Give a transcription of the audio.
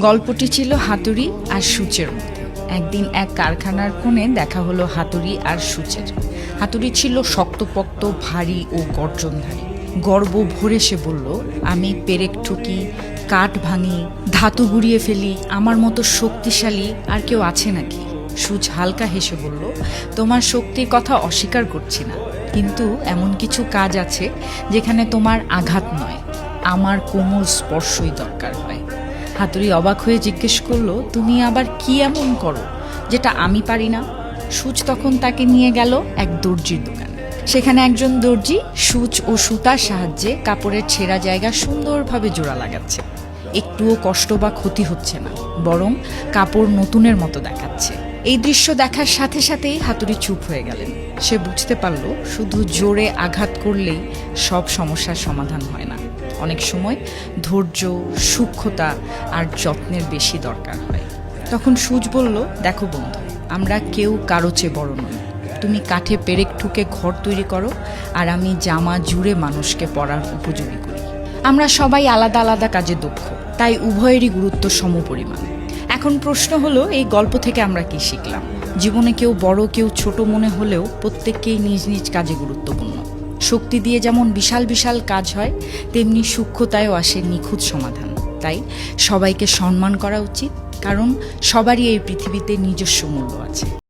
গল্পটি ছিল হাতুড়ি আর সূচের মধ্যে। একদিন এক কারখানার কোণে দেখা হলো হাতুড়ি আর সূচের। হাতুড়ি ছিল শক্তপোক্ত, ভারী ও গর্জনধারী। গর্ব ভরে সে বলল, আমি পেরেক ঠুকি, কাঠ ভাঙি, ধাতু গুড়িয়ে ফেলি, আমার মতো শক্তিশালী আর কেউ আছে নাকি? সুচ হালকা হেসে বলল, তোমার শক্তির কথা অস্বীকার করছি না। কিন্তু এমন কিছু কাজ আছে যেখানে তোমার আঘাত নয়। আমার কোমল স্পর্শই দরকার হয়। হাতুড়ি অবাক হয়ে জিজ্ঞেস করল, তুমি আবার কি এমন করো যেটা আমি পারি না? সূচ তখন তাকে নিয়ে গেল এক দর্জির দোকানে। সেখানে একজন দর্জি সূচ ও সুতার সাহায্যে কাপড়ের ছেঁড়া জায়গা সুন্দরভাবে জোড়া লাগাচ্ছে। একটুও কষ্ট বা ক্ষতি হচ্ছে না, বরং কাপড় নতুনের মতো দেখাচ্ছে। এই দৃশ্য দেখার সাথে সাথেই হাতুড়ি চুপ হয়ে গেলেন। সে বুঝতে পারল, শুধু জোরে আঘাত করলেই সব সমস্যার সমাধান হয় না। অনেক সময় ধৈর্য, সূক্ষ্মতা আর যত্নের বেশি দরকার হয়। তখন সুজ বলল, দেখো বন্ধু, আমরা কেউ কারও চেয়ে বড় নই। তুমি কাঠে পেরেক ঠুকে ঘর তৈরি করো আর আমি জামা জুড়ে মানুষকে পরার উপযোগী করি। আমরা সবাই আলাদা আলাদা কাজে দক্ষ, তাই উভয়েরই গুরুত্ব সমপরিমাণ। এখন প্রশ্ন হলো, এই গল্প থেকে আমরা কি শিখলাম? জীবনে কেউ বড়, কেউ ছোট মনে হলেও প্রত্যেককেই নিজ নিজ কাজে গুরুত্বপূর্ণ। শক্তি দিয়ে যেমন বিশাল বিশাল কাজ হয়, তেমনি সূক্ষ্মতায়ও আসে নিখুঁত সমাধান। তাই সবাইকে সম্মান করা উচিত, কারণ সবারই এই পৃথিবীতে নিজস্ব মূল্য আছে।